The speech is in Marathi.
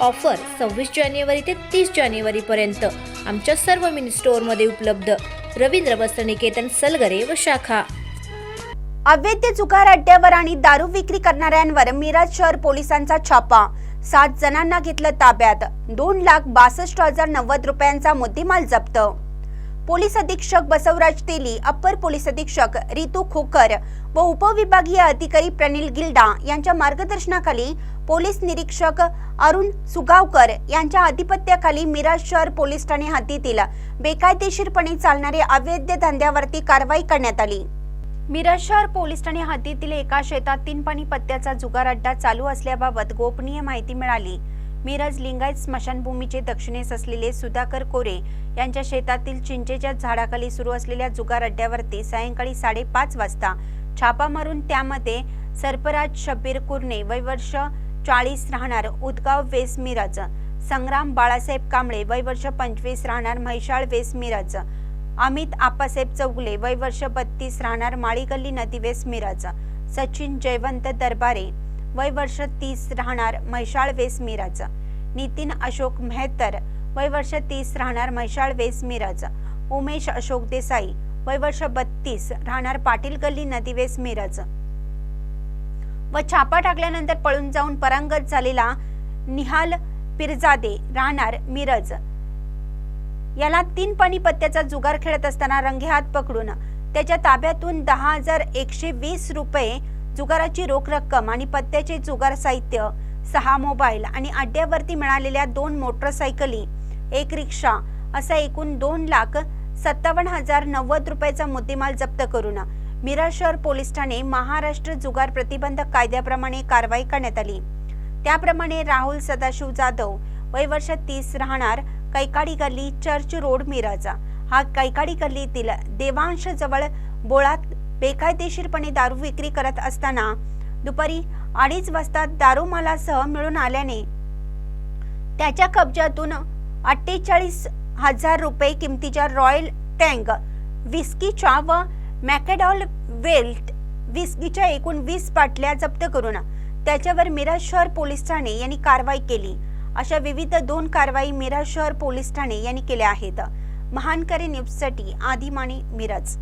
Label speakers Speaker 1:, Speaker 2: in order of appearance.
Speaker 1: ऑफर सव्वीस जानेवारी ते तीस जानेवारीपर्यंत आमच्या सर्व मिनी स्टोअरमध्ये उपलब्ध. रवींद्र वस्त्रनिकेतन सलगरे व शाखा.
Speaker 2: अवैध जुगार अड्ड्यावर आणि दारू विक्री करणाऱ्यांवर मिराज शहर पोलिसांचा छापा. सात जणांना घेतलं ताब्यात. दोन लाख बासष्ट हजार नव्वद रुपयांचा मुद्देमाल जप्त. पोलीस अधीक्षक बसवराज तेली अप्पर पोलीस अधीक्षक रितू खोकर व उपविभागीय अधिकारी प्रनिल गिल्डा यांच्या मार्गदर्शनाखाली पोलीस निरीक्षक अरुण सुगावकर यांच्या अधिपत्याखाली मिरज शहर पोलीस ठाणे हद्दीतील बेकायदेशीरपणे चालणाऱ्या अवैध धंद्यावरती कारवाई करण्यात आली. मिरज शहर पोलीस ठाणे हद्दीतील एका शेतात तीन पाणी पत्त्याचा जुगार अड्डा चालू असल्याबाबत गोपनीय माहिती मिळाली. मिरज लिंगायत स्मशानभूमीचे दक्षिणेस असलेले सुधाकर कोरे यांच्या शेतातील चिंचेच्या झाडाखाली सुरू असलेल्या जुगार अड्ड्यावरती सायंकाळी साडेपाच वाजता छापा मारून त्यामध्ये सरपराज शब्बीर कुर्णे वयवर्ष चाळीस राहणार उदगाव वेस मिरज संग्राम बाळासाहेब कांबळे वयवर्ष पंचवीस राहणार म्हैशाळ वेस मिरज अमित आप्पासाहेब चौगुले वयवर्ष बत्तीस राहणार माळीगल्ली नदी वेस मिरज सचिन जयवंत दरबारे वय वर्ष तीस राहणार म्हैशाळ वेस मिरज. नितीन अशोक मेहतर वय वर्ष तीस राहणार म्हैशाळ वेस मिरज. उमेश अशोक देसाई वय वर्ष बत्तीस राहणार पाटील गल्ली नदीवेस मिरज. व छापा टाकल्यानंतर पळून जाऊन परांगत झालेला निहाल पिरजादे राहणार मिरज. याला तीन पाणी पत्त्याचा जुगार खेळत असताना रंगेहात पकडून त्याच्या ताब्यातून दहा हजार एकशे वीस रुपये जुगाराची रोख रक्कम आणि पत्त्याचे जुगार साहित्य सहा मोबाईल आणि अड्ड्यावरती मिळालेल्या दोन मोटरसायकली एक रिक्षा असा एकूण दोन लाख सत्तावन्न हजार नव्वद रुपयाचा मुद्देमाल जप्त करून मिरज शहर पोलीस ठाणे महाराष्ट्र जुगार प्रतिबंधक कायद्याप्रमाणे कारवाई करण्यात आली. त्याप्रमाणे राहुल सदाशिव जाधव वय वर्ष तीस राहणार कैकाडी गल्ली चर्च रोड मिरज. हा कैकाडी गल्लीतील देवांश जवळ बोळात बेकायदेशीरपणे दारू विक्री करत असताना दुपारी अडीच वाजता दारू मालासह मिळून आल्याने त्याच्या कब्जातून अठ्ठेचाळीस हजार रुपये किमतीच्या रॉयल टँग विस्कीच्या व मॅकेडॉल वेल्ट विस्कीच्या एकूण वीस बाटल्या जप्त करून त्याच्यावर मिराज शहर पोलीस ठाणे यांनी कारवाई केली. अशा विविध दोन कारवाई मिरज शहर पोलीस ठाणे यांनी केल्या आहेत. महानकरी न्यूजसाठी आदिमानी मिरज.